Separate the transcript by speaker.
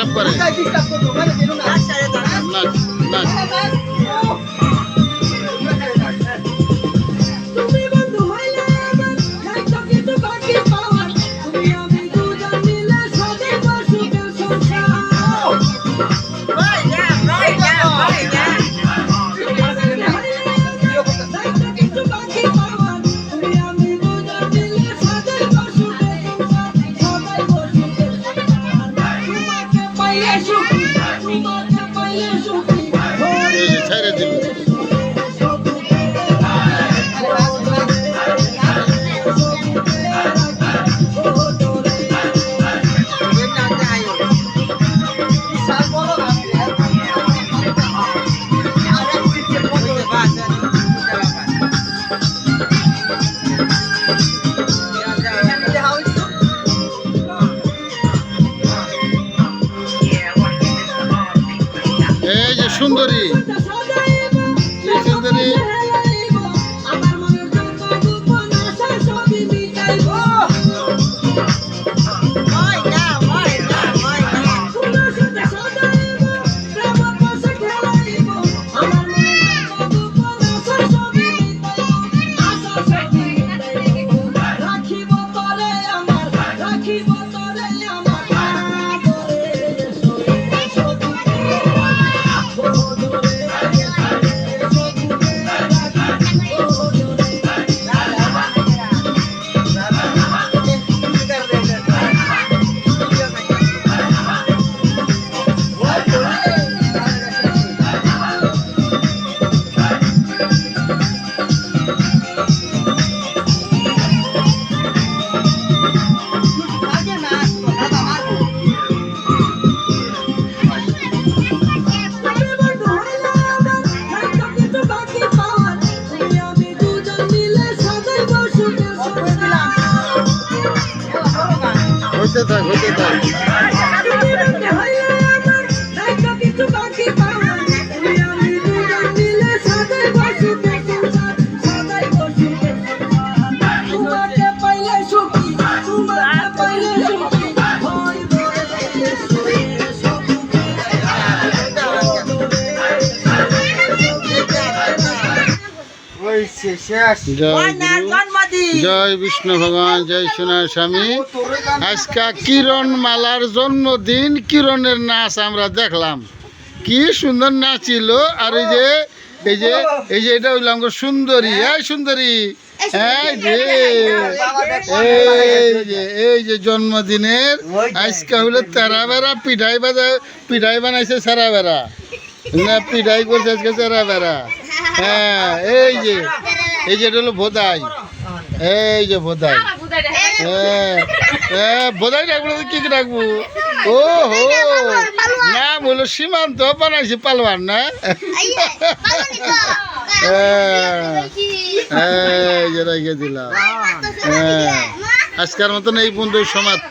Speaker 1: Disturb করে। না না সুন্দরী। সুন্দরী। হইতে থাক হইতে থাক।
Speaker 2: তুমি হইলে
Speaker 1: জয় বিষ্ণু ভগবান, জয় সোনার স্বামী। আজকা কিরণ মালার জন্মদিন, কিরণের নাচ আমরা দেখলাম। কি সুন্দর নাচিল আর এই যে এই যে এই যে এটা হইলাম সুন্দরী, এই সুন্দরী, এই যে জন্মদিনের, আজকা হলো তেরা বেড়া পিঠাই বাজা, পিঠাই বানাইছে সারা বেড়া না, পিঠাই করছে আজকে সারা বেড়া হ্যাঁ এই যে এই যে এটা হলো ভোদাই। এই যে রাখব না তো কি রাখব? ও হো নাম হলো সীমান্ত বানাইছি পালোয়ান না? এই যে রেখে দিলাম। হ্যাঁ আজকের মতন এই বন্ধু সমাজ